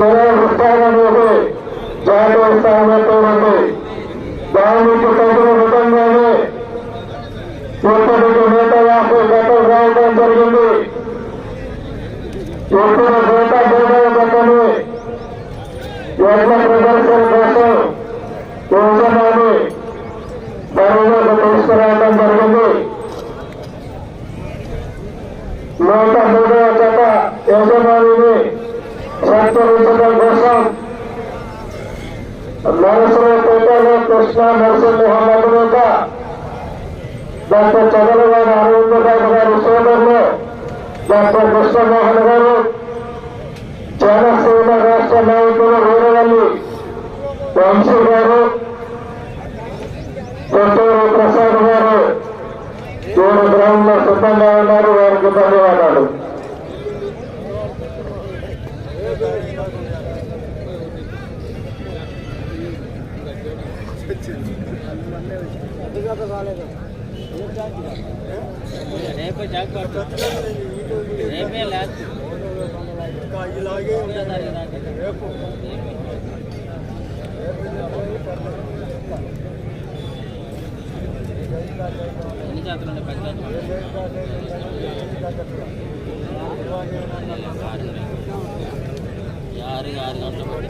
నిర్వహిస్తాననేది జాతీయ స్థాయిలో ఉంది దానికి తగిన విధంగానే ఇప్పటికి నూట యాభై గతం రావడం జరిగింది ఎప్పుడు నూట మూడవ గతని ఎడ్ల ప్రదర్శన కోసం యోజనాన్ని పరిలోకి తీసుకురావడం జరిగింది నూట మూడవ గత యజమానిని సత్కరించడం కోసం నరసరావుపేటలో కృష్ణ నరసింహమహమ్మద్ మీద డాక్టర్ చంద్రబాబు అరవిందరావు గారి సోదరులు డాక్టర్ కృష్ణమోహన్ గారు జనసేన రాష్ట్ర నాయకులు వీరవల్లి వంశీ గారు కొట్టూరు ప్రసాద్ గారు మూడు గ్రామంలో సిద్ధంగా ఉన్నారు వారికి ధన్యవాదాలు. రేపే జాగ్రత్త రేపే లేదు ఇలాగే ఉంటుంది రేపు ఎన్ని జాతరలు ఉన్నాయి పెద్ద ఆరు ఆరు గంటలు పడి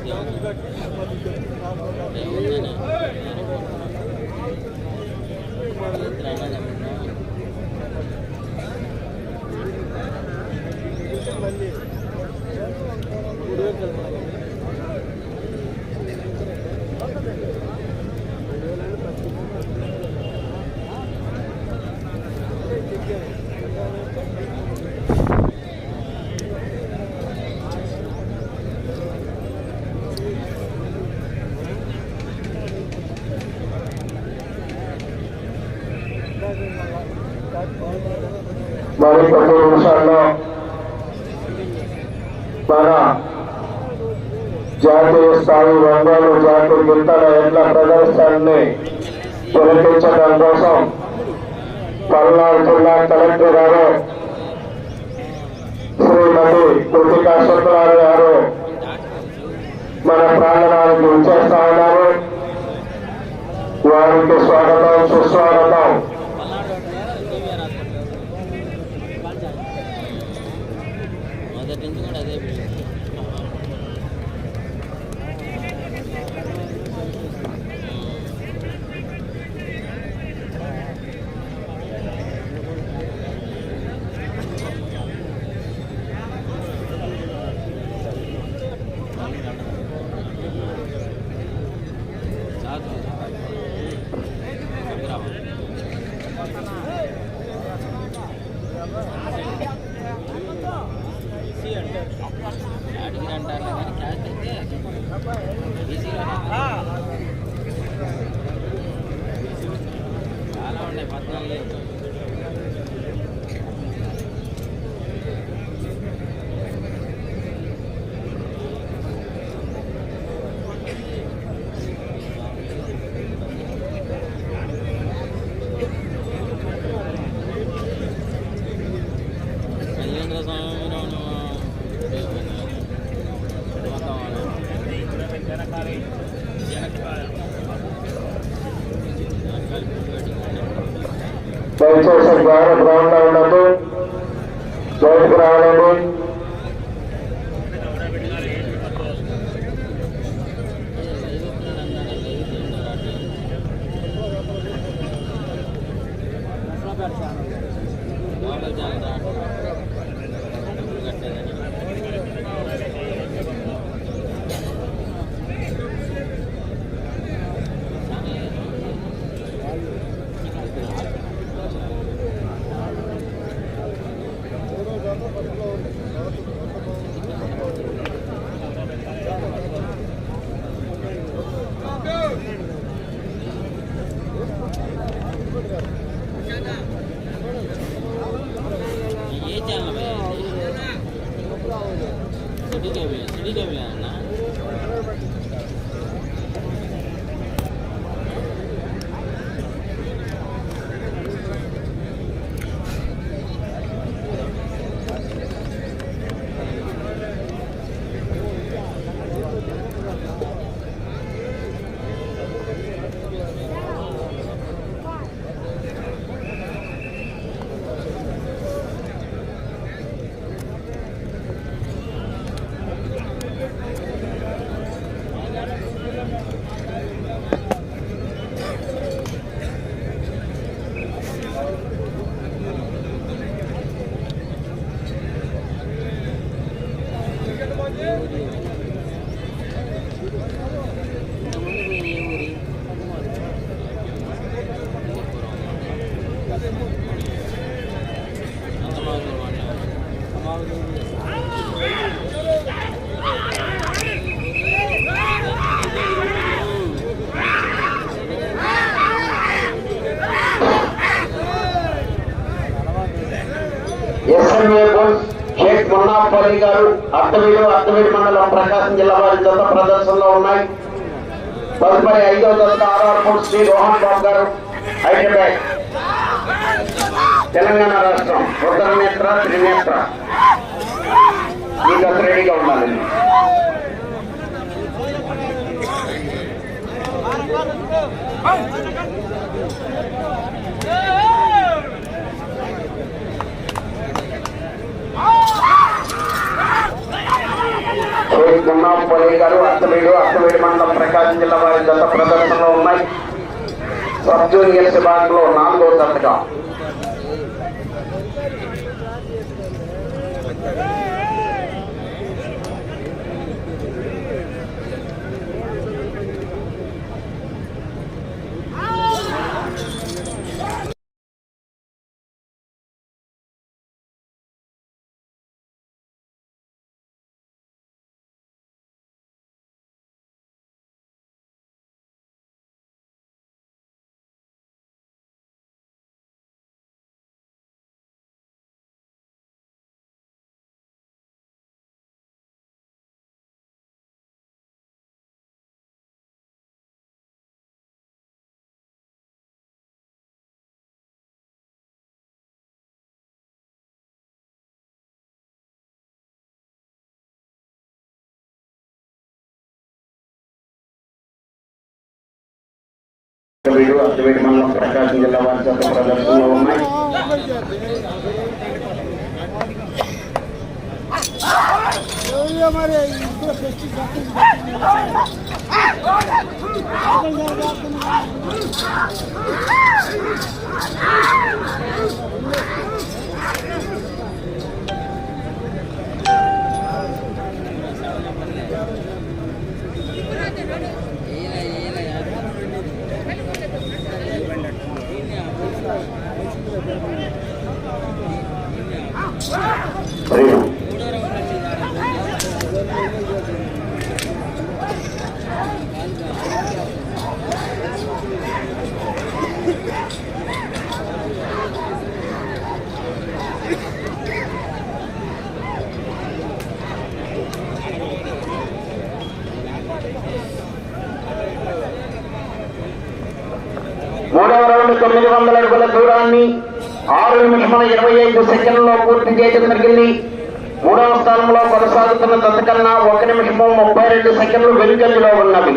మరి కొద్ది నిమిషాల్లో మన జాతీయ స్థాయి రంగాలు జాతీయ గింతల ఎడ్ల ప్రదర్శనని తిలకించడం కోసం పల్నాడు జిల్లా కలెక్టర్ గారు శ్రీమతి కృతికా శుక్లారు గారు మన ప్రాంగణానికి విచ్చేస్తా ఉన్నారు. వారికి స్వాగతం సుస్వాగతం. దయచేసి ద్వార గ్రౌండ్లో ఉండదు బయటకు రావాలండి. అత్తవీడు అత్తవీడు మండలం ప్రకాశం జిల్లా వారి జత ప్రదర్శనలో ఉన్నాయి. తదుపరి ఐదో జత ఆర్ఆర్ శ్రీ రోహన్ బాబు గారు హైదరాబాద్. తెలంగాణ రాష్ట్రం ఉత్తర నేత్ర త్రినేత్ర. ఈ జత రెడీగా ఉండాలండి షేక్ మున్నాఫ్ అలీ గారు అత్తవీడు అత్తవీడు మండలం ప్రకాశం జిల్లా వారి జత ప్రదర్శనలో ఉన్నాయి. సబ్ జూనియర్స్ విభాగంలో నాలుగో జతగా. వీడు అత్తవేడి మండలం ప్రకాశం జిల్లా వారి జత ప్రదర్శనలో ఉన్నాయి ఎవరు మరి తొమ్మిది వందల అడుగుల దూరాన్ని ఆరు నిమిషముల ఇరవై ఐదు సెకండ్లో పూర్తి చేయడం జరిగింది. మూడవ స్థానంలో కొనసాగుతున్న దశ కన్నా ఒక నిమిషము ముప్పై రెండు సెకండ్లు వెనుకంజలో ఉన్నవి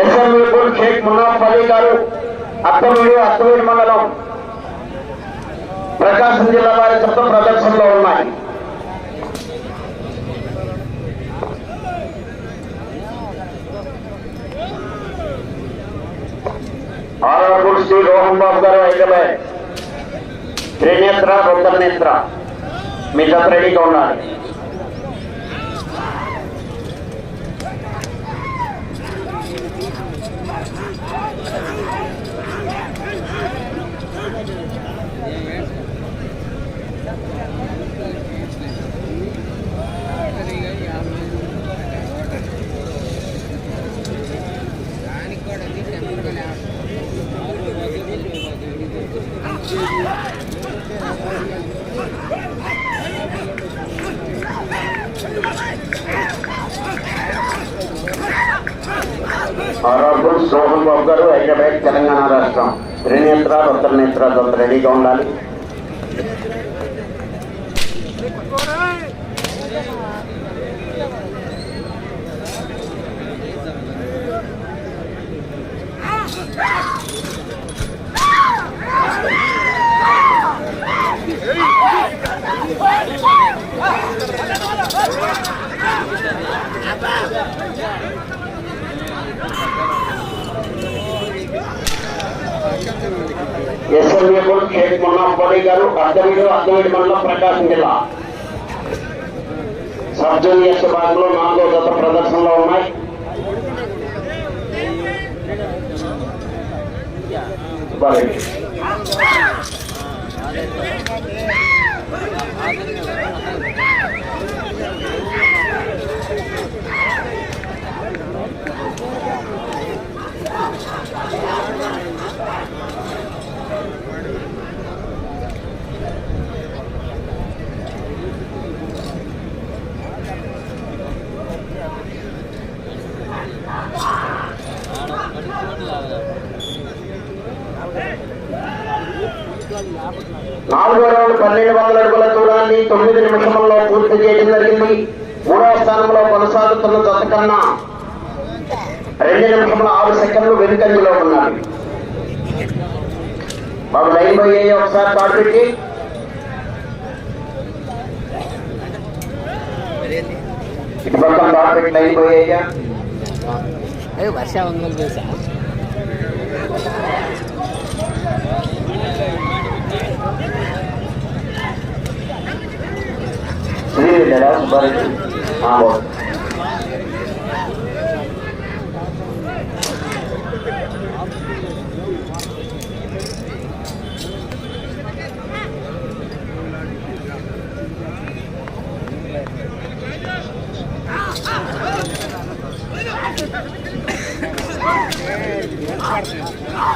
ఎస్ఎంఈ షేక్ మున్నాఫ్ అలీ గారు అత్తమూరు అత్తమీడు మండలం ప్రకాశం జిల్లా వారి చెత్త ప్రదర్శనలో ఉన్నాయి. ఆరోగ్య శ్రీ రోహన్ బాబు గారు హైదరాబాద్ త్రినేత్ర రుద్ర నేత్ర మీ జత రెడీగా ఉండాలి ఆరోగ్యం సోహన్ బాబు గారు హైదరాబాద్ తెలంగాణ రాష్ట్రం. త్రినేత్ర రుద్రనేత్ర అంత రెడీగా ఉండాలి. ఎస్ఎల్ఏ షేక్ మొన్నాపల్లి గారు అద్దవీడు అద్దవీడు మండలం ప్రకాశం జిల్లా సబ్ జూనియర్స్ విభాగంలో నాలుగో జత ప్రదర్శనలో ఉన్నాయి సుబ్బారెడ్డి. నాలుగో రౌండ్ పన్నెండు వందల అడుగుల దూరాన్ని తొమ్మిది నిమిషంలో పూర్తి చేయడం జరిగింది. మూడవ స్థానంలో కొనసాగుతున్న జత కన్నా రెండు నిమిషంలో ఆరు సెకండ్లు వెనుకంజలో ఉన్నారు. బాబు లైన్ పోయి ఒకసారి కార్డు పెట్టి. ఇటు పక్కన కార్డు పెట్టి లైన్ పోయ్యా ఏ వర్ష ఒంగోలు చూసా సుబ్బారెడ్డి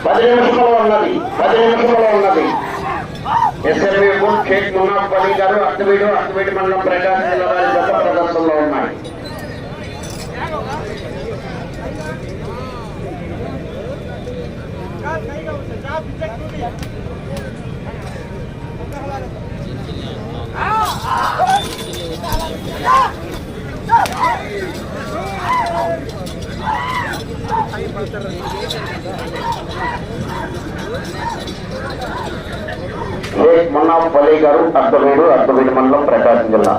పది నిమిషంలో ఉన్నది. పది నిమిషంలో ఉన్నది. ఎస్ఎల్వి బుల్ షేక్ మున్నాఫ్ అలీ గారు అర్ధవీడు అర్ధవీడు మండలం ప్రకాశం జిల్లా వారి గత ప్రదర్శనలో ఉన్నాయి ఏ మున్నాఫ్ అలీ గారు అర్ధవీడు అర్ధవీడు మండలం ప్రకాశం జిల్లా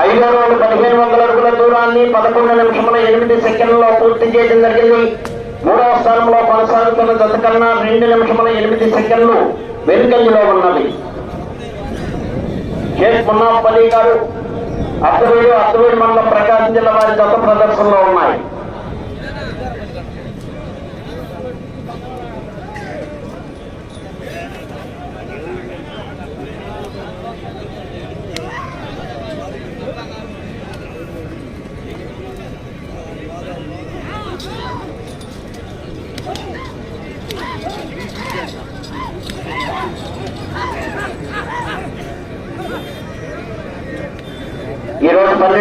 ఐదో రోజు పదిహేను వందల ప్రయాణాన్ని పదకొండు నిమిషముల ఎనిమిది సెకండ్లలో పూర్తి చేయడం జరిగింది. మూడవ స్థానంలో కొనసాగుతున్న జత కన్నా రెండు నిమిషముల ఎనిమిది సెకండ్లు వెనుకంజలో ఉన్నది షేక్ మున్నాపల్లి గారు అత్తవేడు అత్తవేడు మండలం ప్రకాశం జిల్లా వారి జత ప్రదర్శనలో ఉన్నాయి.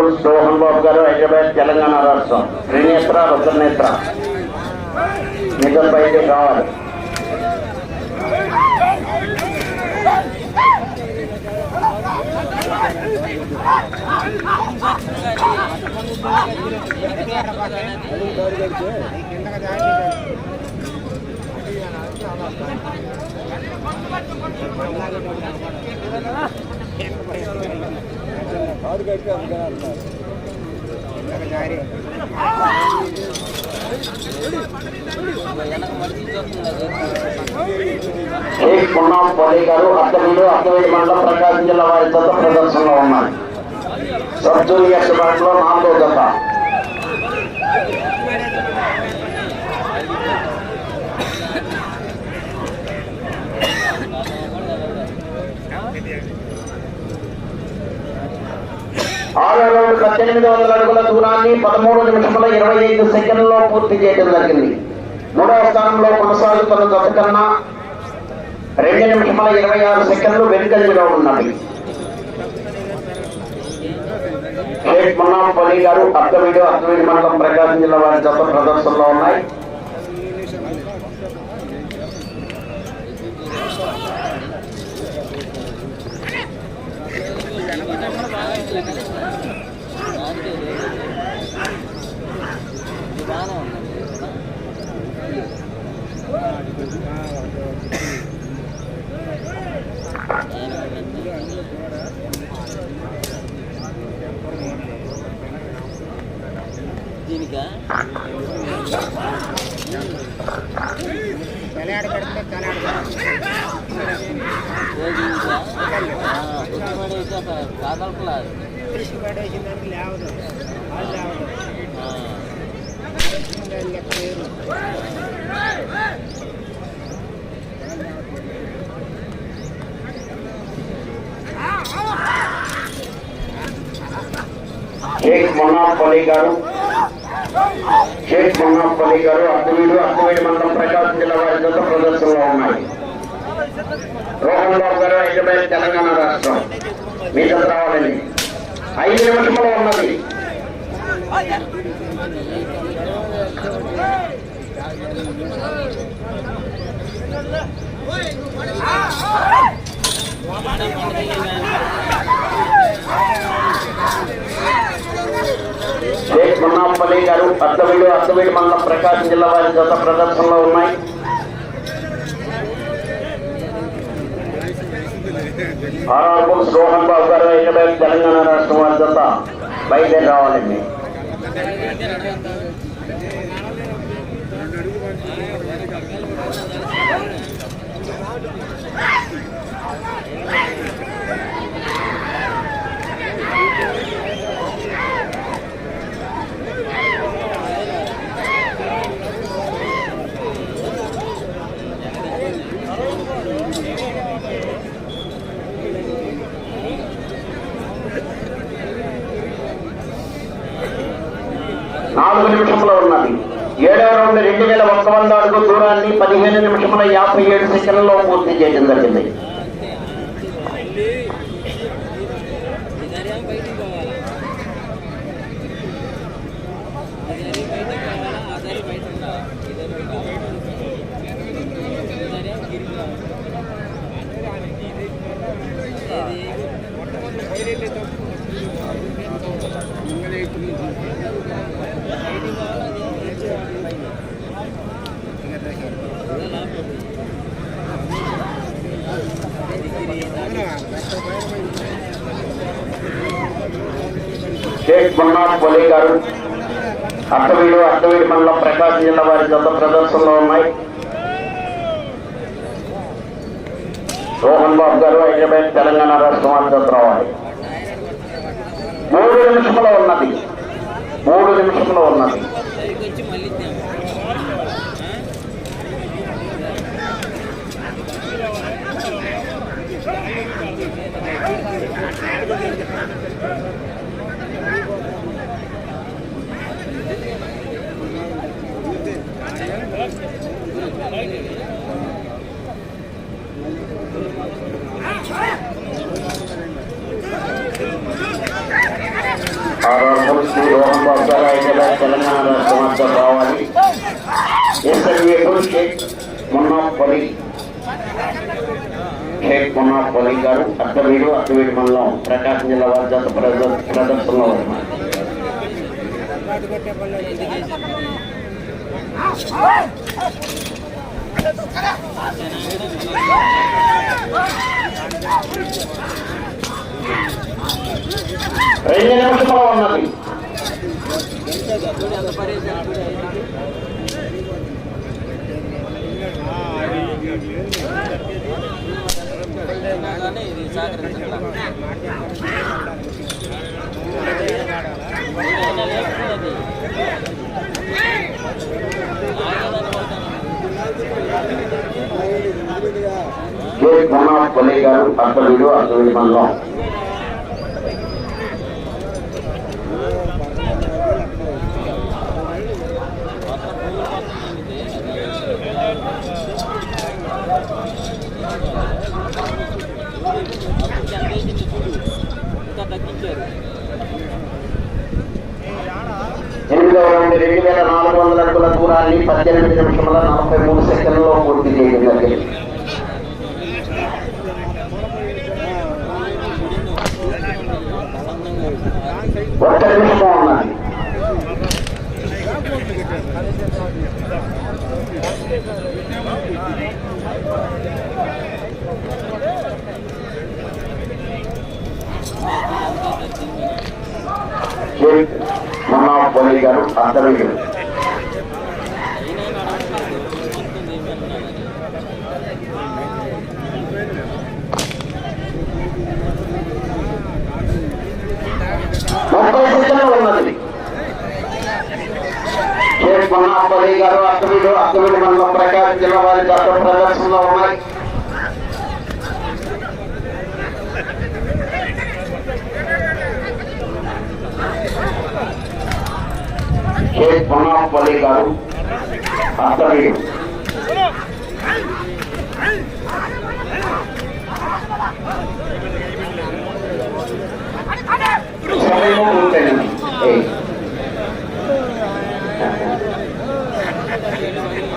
పన్నెండు జతలు హలో ఆరోగ్యం సోహన్ బాబు గారు హైదరాబాద్ తెలంగాణ రాష్ట్రం త్రినేత్ర రుద్రనేత్ర నిజం బయటే కావాలి షేక్ మున్నాం పోలీ గారు అద్దవీడు అద్దవీడు మండలం ప్రకాశం జిల్లా వారి జత ప్రదర్శనలో ఉన్నారు సబ్ జూనియర్ విభాగంలో నాలుగో జత ఆరో రౌండ్ పద్దెనిమిది వందల అడుగుల దూరాన్ని పదమూడు నిమిషముల ఇరవై ఐదు సెకండ్లలో పూర్తి చేయడం జరిగింది. మూడవ స్థానంలో కొనసాగుతున్న జత కన్నా రెండు నిమిషముల ఇరవై ఆరు సెకండ్లు వెనుకంజలో ఉన్నది షేక్ మున్నాం పల్లి గారు అద్దవీడు అద్దవీడు మండలం ప్రకాశం జిల్లా వారి జత ప్రదర్శనలో ఉన్నాయి. షేక్ మున్నాం పల్లి గారు. షేక్ మున్నాం పల్లి గారు అద్దవీడు అద్దవీడు మండలం ప్రకాశం జిల్లా వారి జత ప్రదర్శనలో ఉన్నాయి. రోహన్ బాబు గారు హైదరాబాద్ తెలంగాణ రాష్ట్రం. మీ రావాలని ఐదు నిమిషంలో ఉన్నది. షేక్ మున్నాంపల్లి గారు అద్దవీడు అద్దవీడు మండలం ప్రకాశం జిల్లా వారి జత ప్రదర్శనలో ఉన్నాయి. ఆర్ఆర్పుల్ రోహన్ బాబు గారు హైదరాబాద్ తెలంగాణ రాష్ట్రం వారి జత బయలుదేరి రావాలండి. నాలుగు నిమిషంలో ఉన్నది. ఏడవ రౌండ్ రెండు వేల ఒక్క వంద అడుగు దూరాన్ని పదిహేను నిమిషముల యాభై ఏడు సెకండ్లో పూర్తి చేయడం జరిగింది. షేక్ మున్నాఫ్ బొలే గారు. అట్టవీడు అట్టవీడు మండలం ప్రకాశం జిల్లా వారి గత ప్రదర్శనలో ఉన్నాయి. రోహన్ బాబు గారు హైదరాబాద్ తెలంగాణ రాష్ట్రం వారి రావాలి. మూడు నిమిషంలో ఉన్నది. మూడు నిమిషంలో ఉన్నది. సరికి వచ్చి శ్రీ రోహన్ బాబు గారు హైదరాబాద్ తెలంగాణ రాష్ట్రం వారి జత రావాలి షేక్ మున్నాఫ్ షేక్ గారు అత్తవీడు అత్తవీడు మండలం ప్రకాశం జిల్లా వారి జత ప్రదర్శనలో ఉన్నారు. రెండు నిమిషంలో ఉన్నది చూడు ఎంత పడేసారు చూడు కానీ ఇది సహకరించట్లా షేక్ మున్నాఫ్ అలీ గారు అత్తవీడు అత్తవీడు మండలం ఇంకా తగ్గించారు ఎనిమిదవ రౌండ్ రెండు వేల నాలుగు వందల అడుగుల దూరాన్ని పద్దెనిమిది నిమిషముల నలభై మూడు సెకండ్లలో పూర్తి చేయడం జరిగింది ఒక్క నిమిషం ఉన్నది షేక్ మున్నా అలీ గారు అత్తవీడు ఉన్నది. షేక్ మన్నాఫ్ గారు అక్కడ అక్కడ మన ప్రకాశం జిల్లా వారి ప్రదర్శనలో ఉన్నాయి. షేక్ మన్నాఫ్ అలీ గారు అత్తవీడు సమయం పూర్తయింది ఏయ్.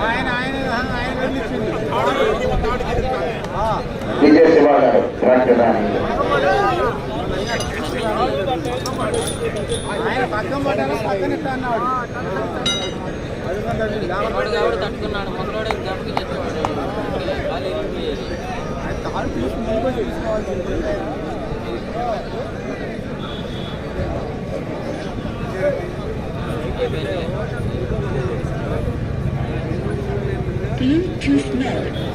ఆయన ఆయన ఆయన వెళ్ళిచ్చింది విజయ శివ గారు రాజధాని ఆయన పక్కన పడ్డారు? పక్కన అన్నాడు? కాబట్టి తట్టుకున్నాడు. మొదలోడే ఖాళీ ఇరిగిపోయేది. ఆయన తాడు తీసి ముందు తెలుసుకోవాల్సింది Bluetooth mode.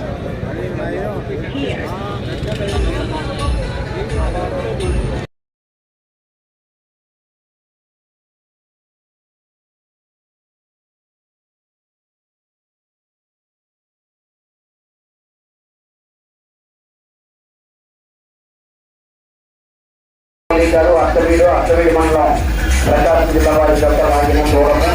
గారు అత్తవీడు అత్తవీడు మండలం ప్రకాశం జిల్లా వారి జత లాగిన దూరంగా